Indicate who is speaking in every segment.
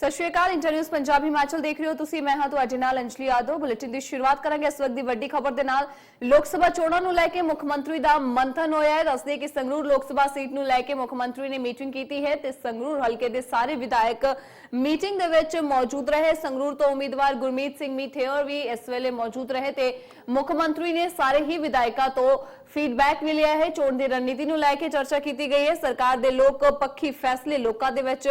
Speaker 1: ਸਤਿ ਸ਼੍ਰੀ ਅਕਾਲ ਇੰਟਰਨਿਊਜ਼ ਪੰਜਾਬ ਹਿਮਾਚਲ ਦੇਖ ਰਹੇ ਹੋ ਤੁਸੀਂ। ਮੈਂ ਹਾਂ ਤੁਹਾਡੇ ਨਾਲ ਅੰਜਲੀ ਯਾਦਵ। ਬੁਲੇਟਿਨ ਦੀ ਸ਼ੁਰੂਆਤ ਕਰਾਂਗੇ ਇਸ ਵਕਤ ਦੀ ਵੱਡੀ ਖਬਰ ਦੇ ਨਾਲ। ਲੋਕ ਸਭਾ ਚੋਣਾਂ ਨੂੰ ਲੈ ਕੇ ਮੁੱਖ ਮੰਤਰੀ ਦਾ ਮੰਥਨ ਹੋਇਆ ਹੈ। ਦੱਸਦੇ ਕਿ ਸੰਗਰੂਰ ਲੋਕ ਸਭਾ ਸੀਟ ਨੂੰ ਲੈ ਕੇ ਮੁੱਖ ਮੰਤਰੀ ਨੇ ਮੀਟਿੰਗ ਕੀਤੀ ਹੈ ਤੇ ਸੰਗਰੂਰ ਹਲਕੇ ਦੇ ਸਾਰੇ ਵਿਧਾਇਕ ਮੀਟਿੰਗ ਦੇ ਵਿੱਚ ਮੌਜੂਦ ਰਹੇ। ਸੰਗਰੂਰ ਤੋਂ ਉਮੀਦਵਾਰ ਗੁਰਮੀਤ ਸਿੰਘ ਮੀਠੇਰ ਵੀ ਇਸ ਵੇਲੇ ਮੌਜੂਦ ਰਹੇ ਤੇ ਮੁੱਖ ਮੰਤਰੀ ਨੇ ਸਾਰੇ ਹੀ ਵਿਧਾਇਕਾਂ ਤੋਂ ਫੀਡਬੈਕ ਵੀ ਲਿਆ ਹੈ। ਚੋਣ ਦੀ ਰਣਨੀਤੀ ਨੂੰ ਲੈ ਕੇ ਚਰਚਾ ਕੀਤੀ ਗਈ ਹੈ। ਸਰਕਾਰ ਦੇ ਲੋਕ ਪੱਖੀ ਫੈਸਲੇ ਲੋਕਾਂ ਦੇ ਵਿੱਚ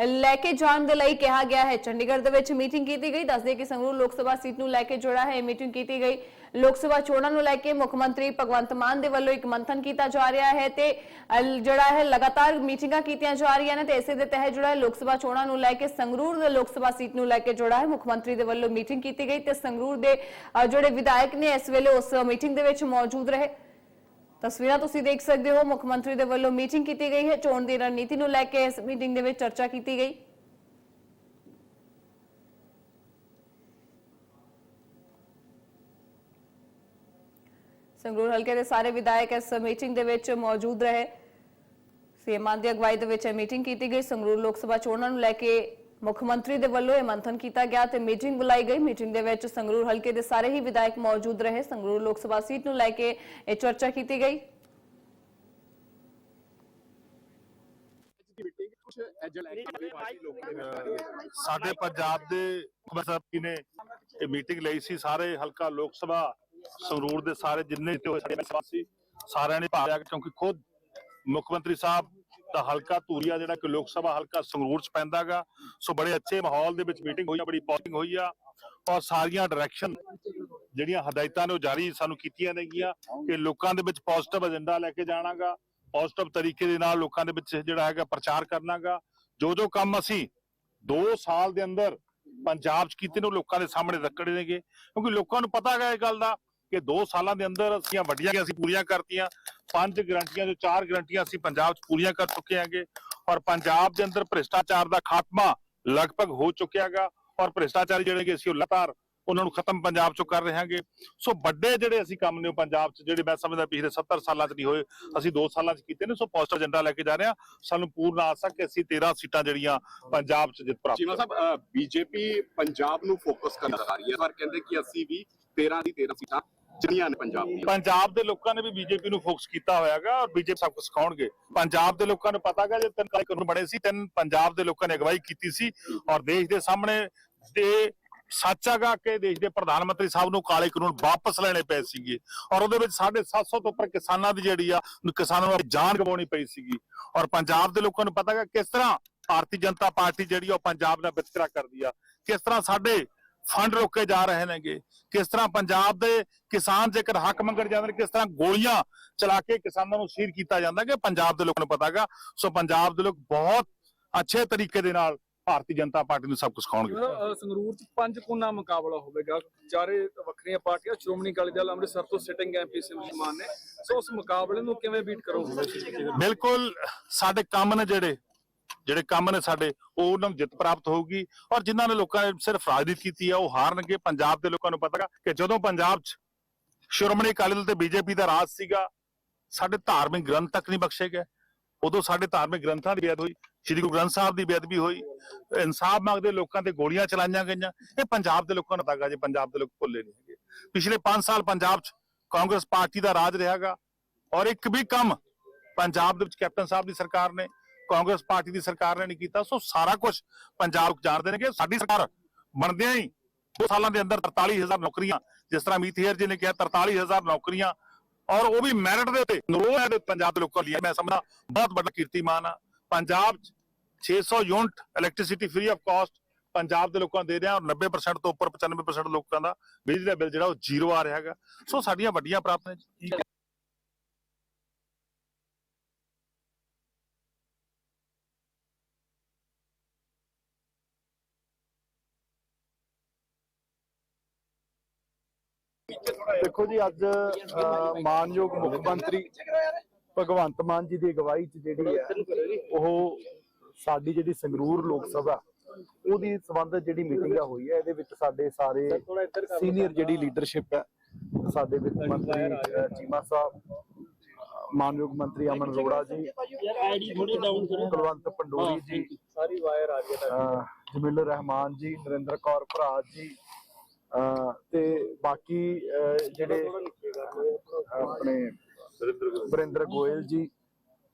Speaker 1: ਲੈ ਕੇ ਜਾਣ ਦੇ ਲਈ ਕਿਹਾ ਗਿਆ ਹੈ। ਚੰਡੀਗੜ੍ਹ ਦੇ ਵਿੱਚ ਮੀਟਿੰਗ ਕੀਤੀ ਗਈ। ਦੱਸਦੇ ਕਿ ਸੰਗਰੂਰ ਲੋਕ ਸਭਾ ਸੀਟ ਨੂੰ ਲੈ ਕੇ ਜੁੜਾ ਹੈ। ਮੀਟਿੰਗ ਕੀਤੀ ਗਈ। ਲੋਕ ਸਭਾ ਚੋਣਾਂ ਨੂੰ ਲੈ ਕੇ ਮੁੱਖ ਮੰਤਰੀ ਭਗਵੰਤ ਮਾਨ ਦੇ ਵੱਲੋਂ ਇੱਕ ਮੰਥਨ ਕੀਤਾ ਜਾ ਰਿਹਾ ਹੈ ਤੇ ਜਿਹੜਾ ਹੈ ਲਗਾਤਾਰ ਮੀਟਿੰਗਾਂ ਕੀਤੀਆਂ ਜਾ ਰਹੀਆਂ ਨੇ ਤੇ ਇਸੇ ਦੇ ਤਹਿਤ ਜਿਹੜਾ ਲੋਕ ਸਭਾ ਚੋਣਾਂ ਨੂੰ ਲੈ ਕੇ ਸੰਗਰੂਰ ਦੇ ਲੋਕ ਸਭਾ ਸੀਟ ਨੂੰ ਲੈ ਕੇ ਜੁੜਾ ਹੈ। ਮੁੱਖ ਮੰਤਰੀ ਦੇ ਵੱਲੋਂ ਮੀਟਿੰਗ ਕੀਤੀ ਗਈ ਤੇ ਸੰਗਰੂਰ ਦੇ ਜਿਹੜੇ ਵਿਧਾਇਕ ਨੇ ਇਸ ਵੇਲੇ ਉਸ ਮੀਟਿੰਗ ਦੇ ਵਿੱਚ ਮੌਜੂਦ ਰਹੇ। ਤਸਵੀਰਾਂ ਤੁਸੀਂ ਦੇਖ ਸਕਦੇ ਹੋ। ਮੁੱਖ ਮੰਤਰੀ ਦੇ ਵੱਲੋਂ ਮੀਟਿੰਗ ਕੀਤੀ ਗਈ ਹੈ। ਚੋਣ ਦੀ ਰਣਨੀਤੀ ਨੂੰ ਲੈ ਕੇ ਇਸ ਮੀਟਿੰਗ ਦੇ ਵਿੱਚ ਚਰਚਾ ਕੀਤੀ ਗਈ। ਸੰਗਰੂਰ ਹਲਕੇ ਦੇ ਸਾਰੇ ਵਿਧਾਇਕ ਇਸ ਮੀਟਿੰਗ ਦੇ ਵਿੱਚ ਮੌਜੂਦ ਰਹੇ। ਸੀਐਮ ਮਾਨ ਦੀ ਅਗਵਾਈ ਦੇ ਵਿੱਚ ਇਹ ਮੀਟਿੰਗ ਕੀਤੀ ਗਈ। ਸੰਗਰੂਰ ਲੋਕ ਸਭਾ ਚੋਣਾਂ ਨੂੰ ਲੈ ਕੇ ਮੁੱਖ ਮੰਤਰੀ ਦੇ ਵੱਲੋਂ ਇਹ ਮੰਥਨ ਕੀਤਾ ਗਿਆ ਤੇ ਮੀਟਿੰਗ ਬੁਲਾਈ ਗਈ। ਮੀਟਿੰਗ ਦੇ ਵਿੱਚ ਸੰਗਰੂਰ ਹਲਕੇ ਦੇ ਸਾਰੇ ਹੀ ਵਿਧਾਇਕ ਮੌਜੂਦ ਰਹੇ। ਸੰਗਰੂਰ ਲੋਕ ਸਭਾ ਸੀਟ ਨੂੰ ਲੈ ਕੇ ਇਹ ਚਰਚਾ ਕੀਤੀ ਗਈ।
Speaker 2: ਸਾਡੇ ਪੰਜਾਬ ਦੇ ਮੁੱਖ ਨੇ ਇਹ ਮੀਟਿੰਗ ਲਈ ਸੀ। ਸਾਰੇ ਹਲਕਾ ਲੋਕ ਸਭਾ, ਸੰਗਰੂਰ ਦੇ ਸਾਰੇ ਜਿੰਨੇ ਹੋਏ ਸਾਡੇ ਮੈਂਬਰ ਸਾਰਿਆਂ ਨੇ ਭਾਗ ਲਿਆ ਕਿਉਂਕਿ ਖੁਦ ਮੁੱਖ ਮੰਤਰੀ ਸਾਹਿਬ ਦਾ ਹਲਕਾ ਧੂਰੀਆ ਜਿਹੜਾ ਕਿ ਲੋਕ ਸਭਾ ਹਲਕਾ ਸੰਗਰੂਰ ਚ ਪੈਂਦਾਗਾ। ਸੋ ਬੜੇ ਅੱਛੇ ਮਾਹੌਲ ਦੇ ਵਿੱਚ ਮੀਟਿੰਗ ਹੋਈ ਆ, ਬੜੀ ਪੋਲਿੰਗ ਹੋਈ ਆ। ਔਰ ਸਾਰੀਆਂ ਡਾਇਰੈਕਸ਼ਨ ਜਿਹੜੀਆਂ ਹਦਾਇਤਾਂ ਨੇ ਉਹ ਜਾਰੀ ਸਾਨੂੰ ਕੀਤੀਆਂ ਨੇਗੀਆਂ ਕਿ ਲੋਕਾਂ ਦੇ ਵਿੱਚ ਪੋਜ਼ਿਟਿਵ ਏਜੰਡਾ ਲੈ ਕੇ ਜਾਣਾਗਾ। ਪੋਜ਼ਿਟਿਵ ਤਰੀਕੇ ਦੇ ਨਾਲ ਲੋਕਾਂ ਦੇ ਵਿੱਚ ਜਿਹੜਾ ਹੈਗਾ ਪ੍ਰਚਾਰ ਕਰਨਾਗਾ। ਜੋ ਜੋ ਕੰਮ ਅਸੀਂ 2 ਸਾਲ ਦੇ ਅੰਦਰ ਪੰਜਾਬ 'ਚ ਕੀਤੇ ਨੇ, ਉਹ ਲੋਕਾਂ ਦੇ ਸਾਹਮਣੇ ਰੱਖੜੇ ਨੇਗੇ। ਕਿਉਂਕਿ ਲੋਕਾਂ ਨੂੰ ਪਤਾ ਹੈਗਾ ਇਹ ਗੱਲ ਦਾ ਕਿ 2 ਸਾਲਾਂ ਦੇ ਅੰਦਰ ਅਸੀਂ ਵੱਡੀਆਂ ਅਸੀਂ ਪੂਰੀਆਂ ਕਰਤੀਆਂ। ਪੰਜ ਗਰੰਟੀਆਂ ਜੋ ਚਾਰ ਗਰੰਟੀਆਂ ਅਸੀਂ ਪੰਜਾਬ 'ਚ ਪੂਰੀਆਂ ਕਰ ਚੁੱਕੇ ਹਾਂਗੇ ਔਰ ਪੰਜਾਬ ਦੇ ਅੰਦਰ ਭ੍ਰਿਸ਼ਟਾਚਾਰ ਦਾ ਖਾਤਮਾ ਲਗਭਗ ਹੋ ਚੁੱਕਿਆ ਔਰ ਭ੍ਰਿਸ਼ਟਾਚਾਰੀ ਜਿਹੜੇ ਕਿ ਅਸੀਂ ਲਗਾਤਾਰ ਉਹਨਾਂ ਨੂੰ ਖਤਮ ਪੰਜਾਬ 'ਚੋਂ ਕਰ ਰਹੇ ਹਾਂਗੇ। ਸੋ ਵੱਡੇ ਜਿਹੜੇ ਅਸੀਂ ਕੰਮ ਨੇ ਉਹ ਪੰਜਾਬ 'ਚ ਜਿਹੜੇ ਮੈਂ ਸਮਝਦਾ ਪਿਛਲੇ 70 ਸਾਲਾਂ 'ਚ ਨਹੀਂ ਹੋਏ, ਅਸੀਂ 2 ਸਾਲਾਂ 'ਚ ਕੀਤੇ ਨੇ, ਸੋ ਪੋਜ਼ਿਟਿਵ ਏਜੰਡਾ ਲੈ ਕੇ ਜਾ ਰਹੇ ਹਾਂ। ਸਾਨੂੰ ਪੂਰਨ ਆਸ ਹੈ ਕਿ ਅਸੀਂ 13 ਸੀਟਾਂ ਜਿਹੜੀਆਂ ਪੰਜਾਬ 'ਚ ਜਿੱਤ ਪ੍ਰਾਪਤ
Speaker 3: ਚੀਮਾ ਸਾਹਿਬ ਬੀਜੇਪੀ ਪੰਜਾਬ ਨੂੰ ਫੋਕਸ ਕਰਨ ਆ ਰਹੀ ਹੈ, ਪਰ ਕਹਿੰਦੇ ਕਿ ਅਸੀਂ ਵੀ 13 ਦੀ 13 ਸੀਟਾਂ ਜਿਹੜੀਆਂ ਨੇ ਪੰਜਾਬ ਦੀਆਂ।
Speaker 2: ਪੰਜਾਬ ਦੇ ਲੋਕਾਂ ਨੇ ਵੀ ਬੀਜੇਪੀ ਨੂੰ ਫੋਕਸ ਕੀਤਾ ਹੋਇਆਗਾ ਔਰ ਬੀਜੇਪੀ ਸਭ ਕੁਝ ਸਿਖਾਉਣਗੇ। ਪੰਜਾਬ ਦੇ ਲੋਕਾਂ ਨੂੰ ਪਤਾਗਾ ਜੇ ਤਿੰਨ ਕਾਨੂੰਨ ਬਣੇ ਸੀ, ਤਿੰਨ ਪੰਜਾਬ ਦੇ ਲੋਕਾਂ ਨੇ ਅਗਵਾਈ ਕੀਤੀ ਸੀ ਔਰ ਦੇਸ਼ ਦੇ ਸਾਹਮਣੇ ਤੇ ਸੱਚਾਗਾ ਕਿ ਦੇਸ਼ ਦੇ ਪ੍ਰਧਾਨ ਮੰਤਰੀ ਸਾਹਿਬ ਨੂੰ ਕਾਲੇ ਕਾਨੂੰਨ ਵਾਪਸ ਲੈਣੇ ਪਏ ਸੀਗੇ ਔਰ ਉਹਦੇ ਵਿੱਚ 750 ਤੋਂ ਉੱਪਰ ਕਿਸਾਨਾਂ ਦੀ ਜਿਹੜੀ ਆ, ਕਿਸਾਨਾਂ ਨੂੰ ਜਾਨ ਗਵਾਉਣੀ ਪਈ ਸੀਗੀ ਔਰ ਪੰਜਾਬ ਦੇ ਲੋਕਾਂ ਨੂੰ ਪਤਾਗਾ ਕਿਸ ਤਰ੍ਹਾਂ ਭਾਰਤੀ ਜਨਤਾ ਪਾਰਟੀ ਜਿਹੜੀ ਆ ਉਹ ਪੰਜਾਬ ਦਾ ਵਿਤਕਰਾ ਕਰਦੀ ਆ, ਕਿਸ ਤਰ੍ਹਾਂ ਸਾਡੇ ਫੰਡ ਰੋਕੇ ਜਾ ਰਹੇ ਨੇਗੇ। ਕਿਸ ਤਰ੍ਹਾਂ ਪੰਜਾਬ ਦੇ ਕਿਸਾਨ ਜੇਕਰ ਹੱਕ ਮੰਗਣ ਜਾਂਦੇ ਨੇ ਕਿਸ ਤਰ੍ਹਾਂ ਗੋਲੀਆਂ ਚਲਾ ਕੇ ਕਿਸਾਨਾਂ ਨੂੰ ਸ਼ਹੀਦ ਕੀਤਾ ਜਾਂਦਾ ਕਿ ਪੰਜਾਬ ਦੇ ਲੋਕਾਂ ਨੂੰ ਪਤਾਗਾ ਸੋ ਪੰਜਾਬ ਦੇ ਲੋਕ ਬਹੁਤ ਅੱਛੇ ਤਰੀਕੇ ਦੇ ਨਾਲ ਭਾਰਤੀ ਜਨਤਾ ਪਾਰਟੀ ਨੂੰ ਸਭ ਕੁਝ
Speaker 4: ਅਹ, ਸੰਗਰੂਰ ਚ ਪੰਜ ਕੋਨਾ ਮੁਕਾਬਲਾ ਹੋਵੇਗਾ। ਚਾਰੇ ਵੱਖਰੀਆਂ ਪਾਰਟੀਆਂ ਸ਼੍ਰੋਮਣੀ ਅਕਾਲੀ ਦਲ ਅੰਮ੍ਰਿਤਸਰ ਤੋਂ ਸਿਟਿੰਗ ਐਮਪੀ ਸਿਮਰਮਾਨ ਨੇ। ਸੋ ਉਸ ਮੁਕਾਬਲੇ ਨੂੰ ਕਿਵੇਂ ਬੀਟ ਕਰੋਗੇ?
Speaker 2: ਬਿਲਕੁਲ ਸਾਡੇ ਕੰਮ ਨੇ ਜਿਹੜੇ ਜਿਹੜੇ ਕੰਮ ਨੇ ਸਾਡੇ, ਉਹ ਉਹਨਾਂ ਨੂੰ ਜਿੱਤ ਪ੍ਰਾਪਤ ਹੋਊਗੀ। ਔਰ ਜਿਨ੍ਹਾਂ ਨੇ ਲੋਕਾਂ ਨੇ ਸਿਰਫ ਰਾਜਨੀਤੀ ਕੀਤੀ ਆ, ਉਹ ਹਾਰਨਗੇ। ਪੰਜਾਬ ਦੇ ਲੋਕਾਂ ਨੂੰ ਪਤਾ ਕਿ ਜਦੋਂ ਪੰਜਾਬ 'ਚ ਸ਼੍ਰੋਮਣੀ ਅਕਾਲੀ ਦਲ ਤੇ ਬੀਜੇਪੀ ਦਾ ਰਾਜ ਸੀਗਾ, ਸਾਡੇ ਧਾਰਮਿਕ ਗ੍ਰੰਥ ਤੱਕ ਨਹੀਂ ਬਖਸ਼ੇ ਗਏ। ਉਦੋਂ ਸਾਡੇ ਧਾਰਮਿਕ ਗ੍ਰੰਥਾਂ ਦੀ ਬੇਅਦ ਹੋਈ, ਸ੍ਰੀ ਗੁਰੂ ਗ੍ਰੰਥ ਸਾਹਿਬ ਦੀ ਬੇਅਦਬੀ ਹੋਈ। ਇਨਸਾਫ ਮੰਗਦੇ ਲੋਕਾਂ ਤੇ ਗੋਲੀਆਂ ਚਲਾਈਆਂ ਗਈਆਂ। ਇਹ ਪੰਜਾਬ ਦੇ ਲੋਕਾਂ ਨੂੰ ਪਤਾ ਜੇ ਪੰਜਾਬ ਦੇ ਲੋਕ ਭੁੱਲੇ ਨਹੀਂ ਹੈਗੇ। ਪਿਛਲੇ 5 ਸਾਲ ਪੰਜਾਬ 'ਚ ਕਾਂਗਰਸ ਪਾਰਟੀ ਦਾ ਰਾਜ ਰਿਹਾਗਾ ਔਰ ਇੱਕ ਵੀ ਕੰਮ ਪੰਜਾਬ ਦੇ ਵਿੱਚ ਕੈਪਟਨ ਸਾਹਿਬ ਦੀ ਸਰਕਾਰ ਨੇ ਕਾਂਗਰਸ ਪਾਰਟੀ ਦੀ ਸਰਕਾਰ ਨੇ ਨਹੀਂ ਕੀਤਾ, ਸੋ ਸਾਰਾ ਕੁਝ ਪੰਜਾਬ ਜਾਣਦੇ ਨੇ ਕਿ ਸਾਡੀ ਸਰਕਾਰ ਬਣਦਿਆਂ ਹੀ ਦੋ ਸਾਲਾਂ ਦੇ ਅੰਦਰ 43000 ਨੌਕਰੀਆਂ, ਜਿਸ ਤਰ੍ਹਾਂ ਅਮਿਤ ਜੀ ਨੇ ਕਿਹਾ 43000 ਨੌਕਰੀਆਂ, ਔਰ ਉਹ ਵੀ ਮੈਰਿਟ ਦੇ ਉੱਤੇ ਨਰੋਹ ਹੈ ਪੰਜਾਬ ਦੇ ਲੋਕਾਂ ਲਈ ਮੈਂ ਸਮਝਦਾ ਬਹੁਤ ਵੱਡਾ ਕੀਰਤੀਮਾਨ ਆ। ਪੰਜਾਬ 'ਚ 600 unit electricity free of cost Punjab ਦੇ ਲੋਕਾਂ ਦੇ ਰਿਹਾ, ਔਰ 90% ਤੋਂ ਉੱਪਰ 95% ਲੋਕਾਂ ਦਾ ਬਿਜਲੀ ਦਾ ਬਿੱਲ ਜਿਹੜਾ ਉਹ ਜ਼ੀਰੋ ਆ ਰਿਹਾ ਹੈਗਾ। ਸੋ ਸਾਡੀਆਂ ਵੱਡੀਆਂ ਪ੍ਰਾਪਤੀਆਂ
Speaker 5: ਦੇਖੋ ਜੀ ਅੱਜ ਮਾਨਯੋਗ ਮੁੱਖ ਮੰਤਰੀ ਭਗਵੰਤ ਮਾਨ ਜੀ ਦੀ ਅਗਵਾਈ 'ਚ ਜਿਹੜੀ ਹੈ, ਉਹ ਸਾਡੀ ਜਿਹੜੀ ਸੰਗਰੂਰ ਲੋਕ ਸਭਾ, ਉਹਦੀ ਸੰਬੰਧਿਤ ਜਿਹੜੀ ਮੀਟਿੰਗ ਆ ਹੋਈ ਹੈ, ਇਹਦੇ ਵਿੱਚ ਸਾਡੇ ਸਾਰੇ ਸੀਨੀਅਰ ਜਿਹੜੀ ਲੀਡਰਸ਼ਿਪ ਹੈ, ਸਾਡੇ ਵਿੱਤ ਮੰਤਰੀ ਚੀਮਾ ਸਾਹਿਬ ਮਾਨਯੋਗ ਮੰਤਰੀ ਅਮਨ ਅਰੋੜਾ ਜੀ, ਕੁਲਵੰਤ ਪੰਡੋਰੀ ਜੀ
Speaker 4: ਸਾਰੀ ਵਾਇਰ ਆ ਗਈ
Speaker 5: ਜਮੀਲ ਰਹਿਮਾਨ ਜੀ, ਨਰਿੰਦਰ ਕੌਰ ਭਰਾ ਜੀ ਤੇ ਬਾਕੀ ਜਿਹੜੇ ਆਪਣੇ ਵਰਿੰਦਰ ਗੋਇਲ ਜੀ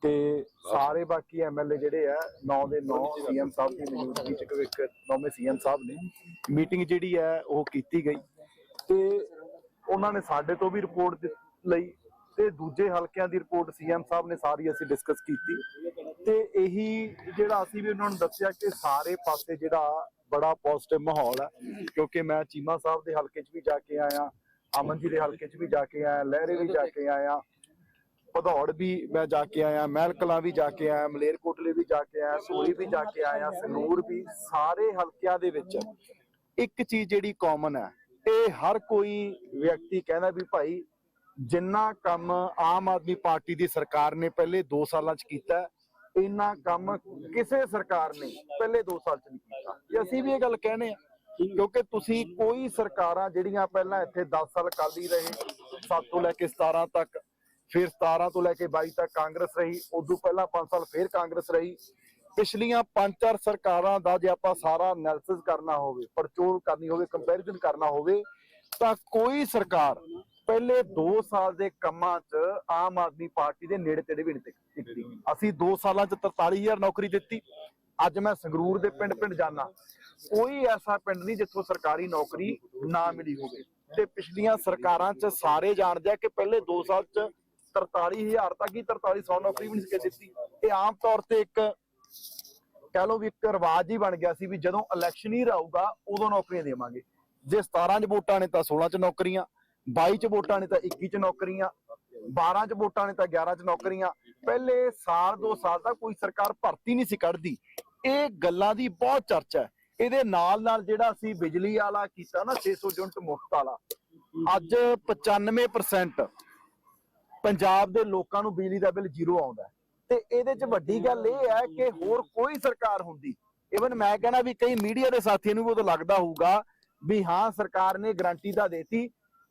Speaker 5: ਤੇ ਸਾਰੇ ਬਾਕੀ ਐਮਐਲਏ ਜਿਹੜੇ ਆ 9 ਦੇ 9 ਸੀਐਮ ਸਾਹਿਬ ਦੀ ਮੌਜੂਦਗੀ ਚ ਇੱਕ ਨੌਵੇਂ ਸੀਐਮ ਸਾਹਿਬ ਨੇ ਮੀਟਿੰਗ ਜਿਹੜੀ ਹੈ ਉਹ ਕੀਤੀ ਗਈ। ਤੇ ਉਹਨਾਂ ਨੇ ਸਾਡੇ ਤੋਂ ਵੀ ਰਿਪੋਰਟ ਲਈ ਤੇ ਦੂਜੇ ਹਲਕਿਆਂ ਦੀ ਰਿਪੋਰਟ ਸੀਐਮ ਸਾਹਿਬ ਨੇ ਸਾਰੀ ਅਸੀਂ ਡਿਸਕਸ ਕੀਤੀ। ਤੇ ਇਹੀ ਜਿਹੜਾ ਅਸੀਂ ਵੀ ਉਹਨਾਂ ਨੂੰ ਦੱਸਿਆ ਕਿ ਸਾਰੇ ਪਾਸੇ ਜਿਹੜਾ ਬੜਾ ਪੋਜ਼ਿਟਿਵ ਮਾਹੌਲ ਹੈ ਕਿਉਂਕਿ ਮੈਂ ਚੀਮਾ ਸਾਹਿਬ ਦੇ ਹਲਕੇ 'ਚ ਵੀ ਜਾ ਕੇ ਆਇਆ, ਅਮਨ ਜੀ ਦੇ ਹਲਕੇ 'ਚ ਵੀ ਜਾ ਕੇ ਆਇਆ, ਲਹਿਰੇ ਵੀ ਜਾ ਕੇ ਆਇਆ, ਭਦੌੜ ਵੀ ਮੈਂ ਜਾ ਕੇ ਆਇਆ ਮਹਿਲ ਕਲਾਂ ਵੀ ਜਾ ਕੇ ਆਇਆ, ਮਲੇਰਕੋਟਲੇ ਵੀ ਜਾ ਕੇ ਆਇਆ ਸੂਰੀ ਵੀ ਜਾ ਕੇ ਆਇਆ, ਸੰਗਰੂਰ ਵੀ, ਸਾਰੇ ਹਲਕਿਆਂ ਦੇ ਵਿੱਚ ਇੱਕ ਚੀਜ਼ ਜਿਹੜੀ ਕਾਮਨ ਹੈ ਇਹ ਹਰ ਕੋਈ ਵਿਅਕਤੀ ਕਹਿੰਦਾ ਵੀ ਭਾਈ ਜਿੰਨਾ ਕੰਮ ਆਮ ਆਦਮੀ ਪਾਰਟੀ ਦੀ ਸਰਕਾਰ ਨੇ ਪਹਿਲੇ 2 ਸਾਲਾਂ 'ਚ ਕੀਤਾ ਇੰਨਾ ਕੰਮ ਕਿਸੇ ਸਰਕਾਰ ਨੇ ਪਹਿਲੇ 2 ਸਾਲ 'ਚ ਨਹੀਂ ਕੀਤਾ। ਤੇ ਅਸੀਂ ਵੀ ਇਹ ਗੱਲ ਕਹਿੰਦੇ ਆ, ਕਿਉਂਕਿ ਤੁਸੀਂ ਕੋਈ ਸਰਕਾਰਾਂ ਜਿਹੜੀਆਂ ਪਹਿਲਾਂ ਇੱਥੇ 10 ਸਾਲ ਕਾਲੀ ਰਹੇ 7 ਤੋਂ ਲੈ ਕੇ 17 ਤੱਕ, ਫਿਰ 17 ਤੋਂ ਲੈ ਕੇ 22 ਤੱਕ ਕਾਂਗਰਸ ਰਹੀ, ਉਦੋਂ ਪਹਿਲਾਂ 5 ਸਾਲ ਫਿਰ ਕਾਂਗਰਸ ਰਹੀ। ਪਿਛਲੀਆਂ 5-4 ਸਰਕਾਰਾਂ ਦਾ ਜੇ ਆਪਾਂ ਸਾਰਾ ਐਨਾਲਿਸਿਸ ਕਰਨਾ ਹੋਵੇ, ਪੜਚੋਲ ਕਰਨੀ ਹੋਵੇ ਕੰਪੈਰੀਜ਼ਨ ਕਰਨਾ ਹੋਵੇ, ਤਾਂ ਕੋਈ ਸਰਕਾਰ ਪਹਿਲੇ 2 ਸਾਲ ਦੇ ਕੰਮਾਂ 'ਚ ਆਮ ਆਦਮੀ ਪਾਰਟੀ ਦੇ ਨੇੜੇ ਤੇੜੇ ਵੀ ਨਹੀਂ ਟਿਕਦੀ। ਅਸੀਂ 2 ਸਾਲਾਂ 'ਚ 43000 ਨੌਕਰੀ ਦਿੱਤੀ। ਅੱਜ ਮੈਂ ਸੰਗਰੂਰ ਦੇ ਪਿੰਡ ਪਿੰਡ ਜਾਣਾ ਕੋਈ ਐਸਾ ਪਿੰਡ ਨਹੀਂ ਜਿੱਥੋਂ ਸਰਕਾਰੀ ਨੌਕਰੀ ਨਾ ਮਿਲੀ ਹੋਵੇ। ਤੇ ਪਿਛਲੀਆਂ ਸਰਕਾਰਾਂ 'ਚ ਸਾਰੇ ਜਾਣਦੇ ਆ ਕਿ ਪਹਿਲੇ 2 ਸਾਲ 'ਚ 43000 ਤੱਕ ਹੀ 4300 ਨੌਕਰੀ ਵੀ ਨਹੀਂ ਸੀ ਦਿੱਤੀ ਇਹ ਆਮ ਤੌਰ ਤੇ ਇੱਕ ਕਹਿ ਲਓ ਵੀ ਇੱਕ ਰਿਵਾਜ ਹੀ ਬਣ ਗਿਆ ਸੀ ਵੀ ਜਦੋਂ ਇਲੈਕਸ਼ਨ ਹੀ ਰਹੂਗਾ ਉਦੋਂ ਨੌਕਰੀਆਂ ਦੇਵਾਂਗੇ। ਜੇ 17 ਚ ਵੋਟਾਂ ਨੇ ਤਾਂ 16 ਚ ਨੌਕਰੀਆਂ। 22 ਚ ਵੋਟਾਂ ਨੇ ਤਾਂ 21 ਚ ਨੌਕਰੀਆਂ 12 ਚ ਵੋਟਾਂ ਨੇ ਤਾਂ 11 ਚ ਨੌਕਰੀਆਂ। ਪਹਿਲੇ ਸਾਲ, ਦੋ ਸਾਲ ਤੱਕ ਕੋਈ ਸਰਕਾਰ ਭਰਤੀ ਨਹੀਂ ਸੀ ਕੱਢਦੀ। ਇਹ ਗੱਲਾਂ ਦੀ ਬਹੁਤ ਚਰਚਾ ਹੈ। ਇਹਦੇ ਨਾਲ ਨਾਲ ਜਿਹੜਾ ਅਸੀਂ ਬਿਜਲੀ ਵਾਲਾ ਕੀਤਾ ਨਾ 600 ਯੂਨਿਟ ਮੁਫਤ ਵਾਲਾ, ਅੱਜ 95% ਪੰਜਾਬ ਦੇ ਲੋਕਾਂ ਨੂੰ ਬਿਜਲੀ ਦਾ ਬਿੱਲ ਜ਼ੀਰੋ ਆਉਂਦਾ ਤੇ ਇਹਦੇ 'ਚ ਵੱਡੀ ਗੱਲ ਇਹ ਹੈ ਕਿ ਹੋਰ ਕੋਈ ਸਰਕਾਰ ਹੁੰਦੀ। ਇਵਨ ਮੈਂ ਕਹਿੰਦਾ ਵੀ ਕਈ ਮੀਡੀਆ ਦੇ ਸਾਥੀਆਂ ਨੂੰ ਵੀ ਉਦੋਂ ਲੱਗਦਾ ਹੋਊਗਾ ਵੀ ਹਾਂ, ਸਰਕਾਰ ਨੇ ਗਰੰਟੀ ਤਾਂ ਦੇਤੀ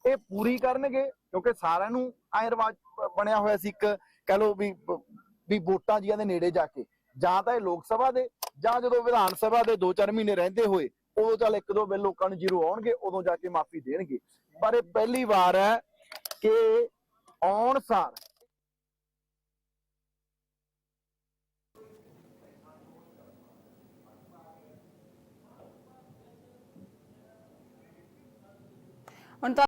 Speaker 5: ਇਹ ਪੂਰੀ ਕਰਨਗੇ, ਕਿਉਂਕਿ ਸਾਰਿਆਂ ਨੂੰ ਐ ਰਿਵਾਜ ਬਣਿਆ ਹੋਇਆ ਸੀ ਇੱਕ, ਕਹਿ ਲਓ ਵੀ ਵੀ ਵੋਟਾਂ ਜੀਆਂ ਦੇ ਨੇੜੇ ਜਾ ਕੇ। ਜਾਂ ਤਾਂ ਇਹ ਲੋਕ ਸਭਾ ਦੇ, ਜਾਂ ਜਦੋਂ ਵਿਧਾਨ ਸਭਾ ਦੇ 2-4 ਮਹੀਨੇ ਰਹਿੰਦੇ ਹੋਏ, ਉਦੋਂ ਚੱਲ ਇੱਕ ਦੋ ਬਿੱਲ ਲੋਕਾਂ ਨੂੰ ਜ਼ੀਰੋ ਆਉਣਗੇ, ਉਦੋਂ ਜਾ ਕੇ ਮਾਫੀ ਦੇਣਗੇ। ਪਰ ਇਹ ਪਹਿਲੀ ਵਾਰ ਹੈ ਕਿ ਆਉਣ ਸਾਰ
Speaker 1: ਹੁਣ ਤਾਂ